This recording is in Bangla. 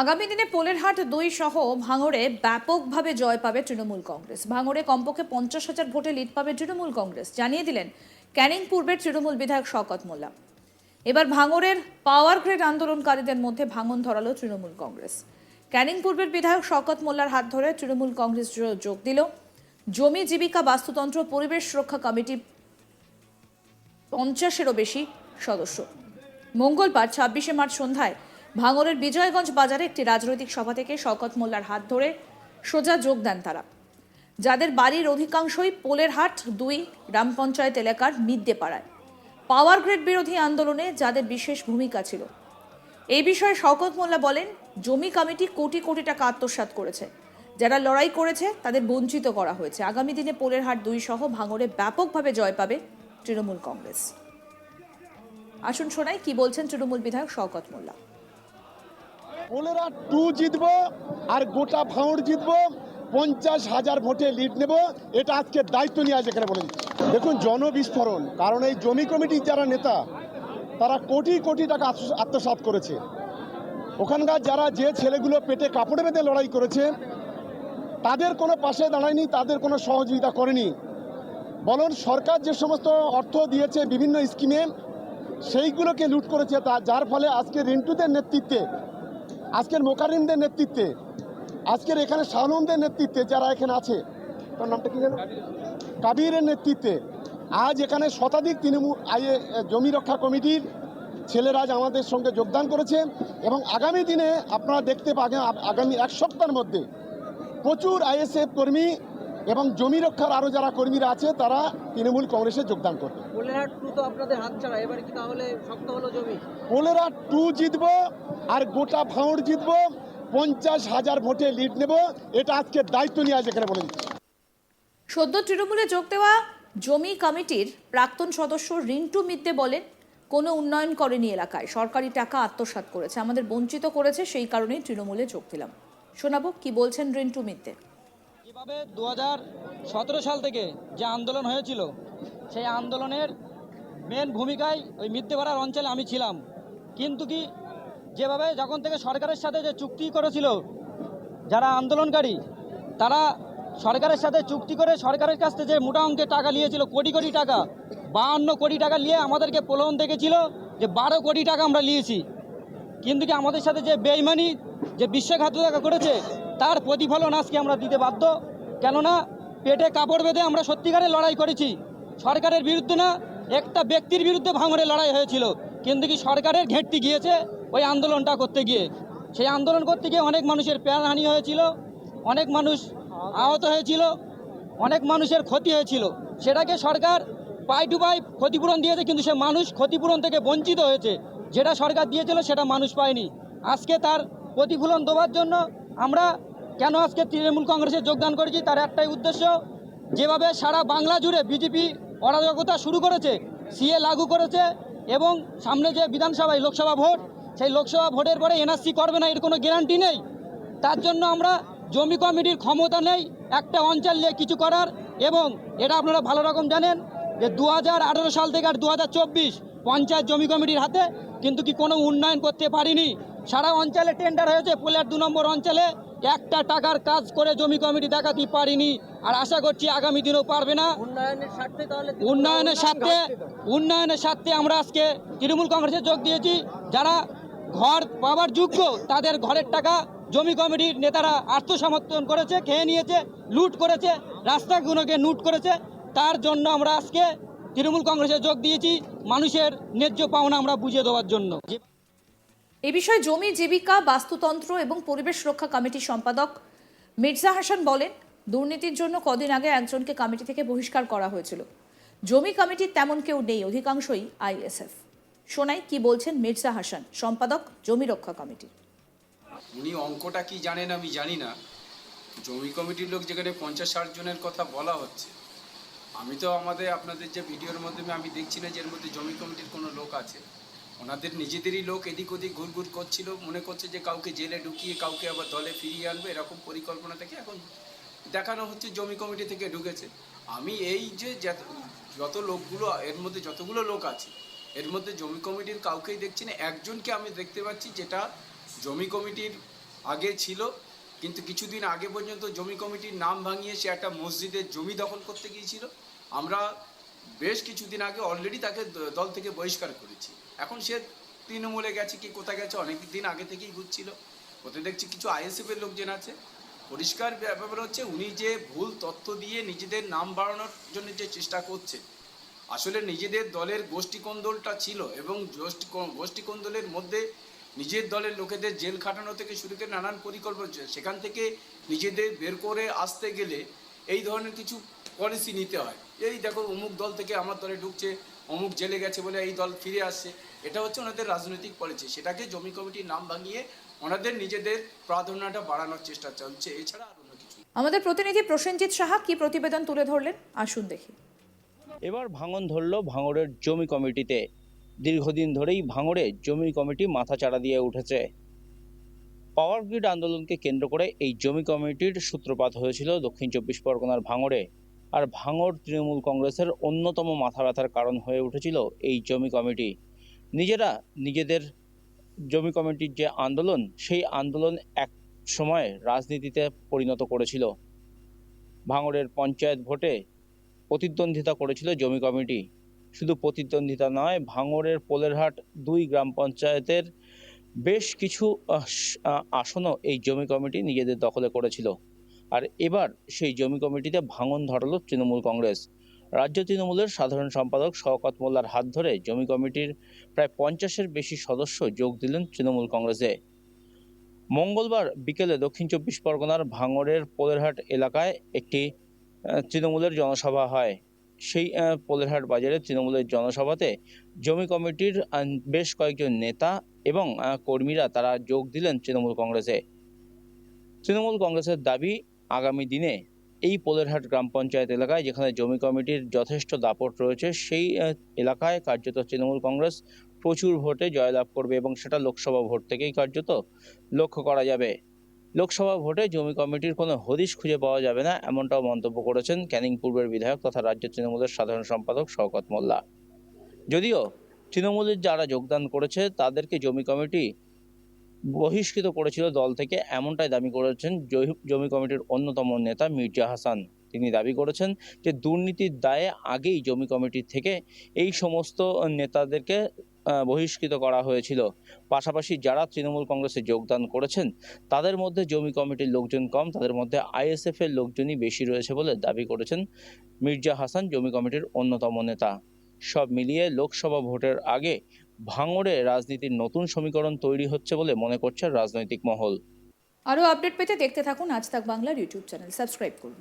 আগামী দিনে পোলেরহাট দুই সহ ভাঙড়ে ব্যাপকভাবে জয় পাবে তৃণমূল কংগ্রেস। ভাঙড়ে কমপক্ষে পঞ্চাশ হাজার ভোটে লিড পাবে তৃণমূল কংগ্রেস। জানিয়ে দিলেন, ক্যানিং পূর্বের তৃণমূল বিধায়ক শওকত মোল্লা। এবার ভাঙড়ের পাওয়ার গ্রেড আন্দোলনকারীদের মধ্যে ভাঙন ধরালো তৃণমূল কংগ্রেস। ক্যানিং পূর্বের বিধায়ক শওকত মোল্লার হাত ধরে তৃণমূল কংগ্রেস যোগ দিল। জমি জীবিকা বাস্তুতন্ত্র পরিবেশ রক্ষা কমিটি পঞ্চাশেরও বেশি সদস্য। মঙ্গলবার ছাব্বিশে মার্চ সন্ধ্যায় ভাঙরের বিজয়গঞ্জ বাজারে একটি রাজনৈতিক সভা থেকে শওকত মোল্লার হাত ধরে সোজা যোগ দেন তারা। যাদের বাড়ির অধিকাংশই পোলের হাট দুই গ্রাম পঞ্চায়েত এলাকার মিদ্যে পাড়ায়। পাওয়ার গ্রেড বিরোধী আন্দোলনে যাদের বিশেষ ভূমিকা ছিল। এই বিষয়ে শওকত মোল্লা বলেন, জমি কমিটি কোটি কোটি টাকা আত্মসাৎ করেছে। যারা লড়াই করেছে, তাদের বঞ্চিত করা হয়েছে। আগামী দিনে পোলের হাট দুই সহ ভাঙড়ে ব্যাপকভাবে জয় পাবে তৃণমূল কংগ্রেস। আসুন শোনাই কি বলছেন তৃণমূল বিধায়ক শওকত মোল্লা। পোলেরা টু জিতবো আর গোটা ভাঙড় জিতবো, পঞ্চাশ হাজার ভোটে লিড নেব, এটা আজকে দায়িত্ব নিয়ে আজ এখানে বলে দিচ্ছি। দেখুন, জনবিস্ফোরণ, কারণ এই জমি কমিটির যারা নেতা, তারা কোটি কোটি টাকা আত্ম- আত্মসাৎ করেছে। ওখানকার যারা যে ছেলেগুলো পেটে কাপড়ে বেঁধে লড়াই করেছে, তাদের কোনো পাশে দাঁড়ায়নি, তাদের কোনো সহযোগিতা করেনি। বলুন, সরকার যে সমস্ত অর্থ দিয়েছে বিভিন্ন স্কিমে, সেইগুলোকে লুট করেছে তা, যার ফলে আজকে রিন্টুদের নেতৃত্বে আজকের মোকারিমদের নেতৃত্বে, আজকের এখানে শাহনন্দের নেতৃত্বে যারা এখানে আছে, তার নামটা কি জানো কাবিরের নেতৃত্বে, আজ এখানে শতাধিক তৃণমূল আইএ জমি রক্ষা কমিটির ছেলেরা আজ আমাদের সঙ্গে যোগদান করেছে এবং আগামী দিনে আপনারা দেখতে পাবেন, আগামী এক সপ্তাহের মধ্যে প্রচুর আইএসএফ কর্মী এবং জমি রক্ষার আরও যারা কর্মীরা আছে তারা তৃণমূল কংগ্রেসে যোগদান করবে। পোলেরহাট টু তো আপনাদের হাত ছাড়া এবারে কি তাহলে শক্ত হলো জমি? পোলেরা টু জিতবো আর গোটা ভাঙড় জিতবো পঞ্চাশ হাজার ভোটে লিড নেব এটা আজকে দায়িত্ব নিয়ে আজ এখানে বলে দিচ্ছি। সদ্য তৃণমূলে যোগ দেওয়া জমি কমিটির প্রাক্তন সদস্য রিন্টু মিদ্দে বলেন কোনো উন্নয়ন করেনি এলাকায় সরকারি টাকা আত্মসাৎ করেছে আমাদের বঞ্চিত করেছে সেই কারণেই তৃণমূলে যোগ দিলাম। শোনাবো কি বলছেন রিন্টু মিদ্দে। যেভাবে দু সাল থেকে যে আন্দোলন হয়েছিল, সেই আন্দোলনের মেন ভূমিকায় ওই মিথ্যেপাড়ার অঞ্চলে আমি ছিলাম। কিন্তু কি যেভাবে যখন থেকে সরকারের সাথে যে চুক্তি করেছিল, যারা আন্দোলনকারী, তারা সরকারের সাথে চুক্তি করে সরকারের কাছ থেকে যে মোটা অঙ্কের টাকা নিয়েছিল, কোটি কোটি টাকা, বাহান্ন কোটি টাকা নিয়ে আমাদেরকে প্রলোভন দেখেছিল যে বারো কোটি টাকা আমরা নিয়েছি। কিন্তু কি আমাদের সাথে যে বেইমানি যে বিশ্বাসঘাতকতা করেছে, তার প্রতিফলন আজকে আমরা দিতে বাধ্য। কেননা, পেটে কাপড় বেঁধে আমরা সত্যিকারের লড়াই করেছি। সরকারের বিরুদ্ধে না, একটা ব্যক্তির বিরুদ্ধে ভাঙড়ে লড়াই হয়েছিল। কিন্তু কি সরকারের ঘেঁটতি গিয়েছে ওই আন্দোলনটা করতে গিয়ে? সেই আন্দোলন করতে গিয়ে অনেক মানুষের প্রাণহানি হয়েছিল, অনেক মানুষ আহত হয়েছিল, অনেক মানুষের ক্ষতি হয়েছিল। সেটাকে সরকার পাই টু পাই ক্ষতিপূরণ দিয়েছে, কিন্তু সে মানুষ ক্ষতিপূরণ থেকে বঞ্চিত হয়েছে। যেটা সরকার দিয়েছিল, সেটা মানুষ পায়নি। আজকে তার প্রতিফলন দেওয়ার জন্য আমরা কেন আজকে তৃণমূল কংগ্রেসে যোগদান করেছি তার একটাই উদ্দেশ্য, যেভাবে সারা বাংলা জুড়ে বিজেপি অরাজকতা শুরু করেছে, সিএ লাগু করেছে এবং সামনে যে বিধানসভায় লোকসভা ভোট, সেই লোকসভা ভোটের পরে এনআরসি করবে না, এর কোনো গ্যারান্টি নেই। তার জন্য আমরা জমি কমিটির ক্ষমতা নেই, একটা অঞ্চল নিয়ে কিছু করার এবং এটা আপনারা ভালো রকম জানেন যে দু হাজার আঠেরো সাল থেকে আর দু পঞ্চায়েত জমি কমিটির হাতে কিন্তু কি কোনো উন্নয়ন করতে পারিনি। সারা অঞ্চলে টেন্ডার হয়েছে পোলের দু নম্বর অঞ্চলে। একটা টাকার কাজ করে জমি কমিটি দেখাতে পারিনি আর আশা করছি আগামী দিনেও পারবে না। উন্নয়নের স্বার্থে তাহলে উন্নয়নের স্বার্থে উন্নয়নের স্বার্থে আমরা আজকে তৃণমূল কংগ্রেসে যোগ দিয়েছি। যারা ঘর পাওয়ার যোগ্য তাদের ঘরের টাকা জমি কমিটির নেতারা আত্মসমর্থন করেছে খেয়ে নিয়েছে লুট করেছে রাস্তাগুলোকে লুট করেছে। তার জন্য আমরা আজকে তৃণমূল কংগ্রেসে যোগ দিয়েছি। মানুষের ন্যায্য পাওনা আমরা বুঝিয়ে দেওয়ার জন্য। এ বিষয়ে জমি, জীবিকা, বাস্তুতন্ত্র এবং পরিবেশ রক্ষা কমিটির সম্পাদক মির্জা হাসান বলেন, দুর্নীতির জন্য কদিন আগে একজনকে কমিটি থেকে বহিষ্কার করা হয়েছিল। জমি কমিটির তেমন কেউ নেই, অধিকাংশই আইএসএফ। শোনাই কি বলছেন মির্জা হাসান, সম্পাদক জমি রক্ষা কমিটির উনি অঙ্কটা কি জানেন আমি জানি না। জমি কমিটির লোক যেখানে পঞ্চাশ ষাট জনের কথা বলা হচ্ছে। আমি তো আমাদের, আপনাদের যে ভিডিওর মাধ্যমে আমি দেখছি না যে এর মধ্যে জমি কমিটির কোনো লোক আছে। ওনাদের নিজেদেরই লোক এদিক ওদিক ঘুরঘুর করছিল, মনে করছে যে কাউকে জেলে ঢুকিয়ে কাউকে আবার দলে ফিরিয়ে আনবে, এরকম পরিকল্পনা থেকে এখন দেখানো হচ্ছে জমি কমিটি থেকে ঢুকেছে। আমি এই যে যত- যত লোকগুলো, এর মধ্যে যতগুলো লোক আছে, এর মধ্যে জমি কমিটির কাউকেই দেখছি না। একজনকে আমি দেখতে পাচ্ছি যেটা জমি কমিটির আগে ছিল, কিন্তু কিছুদিন আগে পর্যন্ত জমি কমিটির নাম ভাঙিয়ে সে একটা মসজিদের জমি দখল করতে গিয়েছিল। আমরা বেশ কিছুদিন আগে অলরেডি তাকে দল থেকে বহিষ্কার করেছি। এখন সে তৃণমূলে গেছে কি কোথায় গেছে অনেক দিন আগে থেকেই ঘুরছিল। ওতে দেখছি কিছু আইএসএফের লোকজন আছে। পরিষ্কার ব্যাপার হচ্ছে উনি যে ভুল তথ্য দিয়ে নিজেদের নাম বাড়ানোর জন্য যে চেষ্টা করছে, আসলে নিজেদের দলের গোষ্ঠীকন্দলটা ছিল এবং গোষ্ঠী গোষ্ঠীকন্দলের মধ্যে নিজের দলের লোকেদের জেল খাটানো থেকে শুরু করে নানান পরিকল্পনা সেখান থেকে নিজেদের বের করে আসতে গেলে এই ধরনের কিছু পলিসি নিতে হয়। এই দেখো অমুক দল থেকে আমার দলে ঢুকছে অমুক জেলে গেছে বলে এই দল ফিরে আসছে। এটা হচ্ছে ওনাদের রাজনৈতিক পলিসি। সেটাকে জমি কমিটির নাম ভাঙিয়ে ওনাদের নিজেদের প্রাধান্যটা বাড়ানোর চেষ্টা চলছে। এছাড়া আর অন্য কিছু আমাদের প্রতিনিধি প্রসেনজিৎ সাহা কি প্রতিবেদন তুলে ধরলেন? আসুন দেখি। এবার ভাঙন ধরল ভাঙড়ের জমি কমিটিতে। দীর্ঘদিন ধরেই ভাঙড়ে জমি কমিটি মাথাচাড়া দিয়ে উঠেছে। পাওয়ার গ্রিড আন্দোলনকে কেন্দ্র করে এই জমি কমিটির সূত্রপাত হয়েছিল দক্ষিণ চব্বিশ পরগনার ভাঙড়ে। আর ভাঙড় তৃণমূল কংগ্রেসের অন্যতম মাথা ব্যথার কারণ হয়ে উঠেছিল এই জমি কমিটি। নিজেরা নিজেদের জমি কমিটির যে আন্দোলন, সেই আন্দোলন এক সময় রাজনীতিতে পরিণত করেছিল। ভাঙড়ের পঞ্চায়েত ভোটে প্রতিদ্বন্দ্বিতা করেছিল জমি কমিটি। শুধু প্রতিদ্বন্দ্বিতা নয় ভাঙড়ের পোলেরহাট দুই গ্রাম পঞ্চায়েতের বেশ কিছু আসনও এই জমি কমিটি নিজেদের দখলে করেছিল। আর এবার সেই জমি কমিটিতে ভাঙন ধরালো তৃণমূল কংগ্রেস। রাজ্য তৃণমূলের সাধারণ সম্পাদক শওকত মোল্লার হাত ধরে জমি কমিটির প্রায় পঞ্চাশের বেশি সদস্য যোগ দিলেন তৃণমূল কংগ্রেসে। মঙ্গলবার বিকেলে দক্ষিণ চব্বিশ পরগনার ভাঙড়ের পোলেরহাট এলাকায় একটি তৃণমূলের জনসভা হয়। সেই পোলেরহাট বাজারে তৃণমূলের জনসভাতে জমি কমিটির বেশ কয়েকজন নেতা এবং কর্মীরা তারা যোগ দিলেন তৃণমূল কংগ্রেসে। তৃণমূল কংগ্রেসের দাবি আগামী দিনে এই পোলেরহাট গ্রাম পঞ্চায়েত এলাকায়, যেখানে জমি কমিটির যথেষ্ট দাপট রয়েছে, সেই এলাকায় কার্যত তৃণমূল কংগ্রেস প্রচুর ভোটে জয়লাভ করবে এবং সেটা লোকসভা ভোট থেকেই কার্যত লক্ষ্য করা যাবে। লোকসভা ভোটে জমি কমিটির কোনো হদিশ খুঁজে পাওয়া যাবে না, এমনটাও মন্তব্য করেছেন ক্যানিং পূর্বের বিধায়ক তথা রাজ্য তৃণমূলের সাধারণ সম্পাদক শওকত মোল্লা। যদিও তৃণমূলের যারা যোগদান করেছে, তাদেরকে জমি কমিটি বহিষ্কৃত করেছিল দল থেকে, এমনটাই দাবি করেছেন জমি কমিটির অন্যতম নেতা মির্জা হাসান। তিনি দাবি করেছেন যে দুর্নীতির দায়ে আগেই জমি কমিটি থেকে এই সমস্ত নেতাদেরকে বহিষ্কৃত করা হয়েছিল। পাশাপাশি যারা তৃণমূল কংগ্রেসে যোগদান করেছেন, তাদের মধ্যে জমি কমিটির লোকজন কম, তাদের মধ্যে আইএসএফ এর লোকজনই বেশি রয়েছে বলে দাবি করেছেন মির্জা হাসান, জমি কমিটির অন্যতম নেতা। সব মিলিয়ে লোকসভা ভোটের আগে ভাঙড়ে রাজনীতির নতুন সমীকরণ তৈরি হচ্ছে বলে মনে করছে রাজনৈতিক মহল। আরও আপডেট পেতে দেখতে থাকুন আজ তাক বাংলার ইউটিউব চ্যানেল। সাবস্ক্রাইব করুন।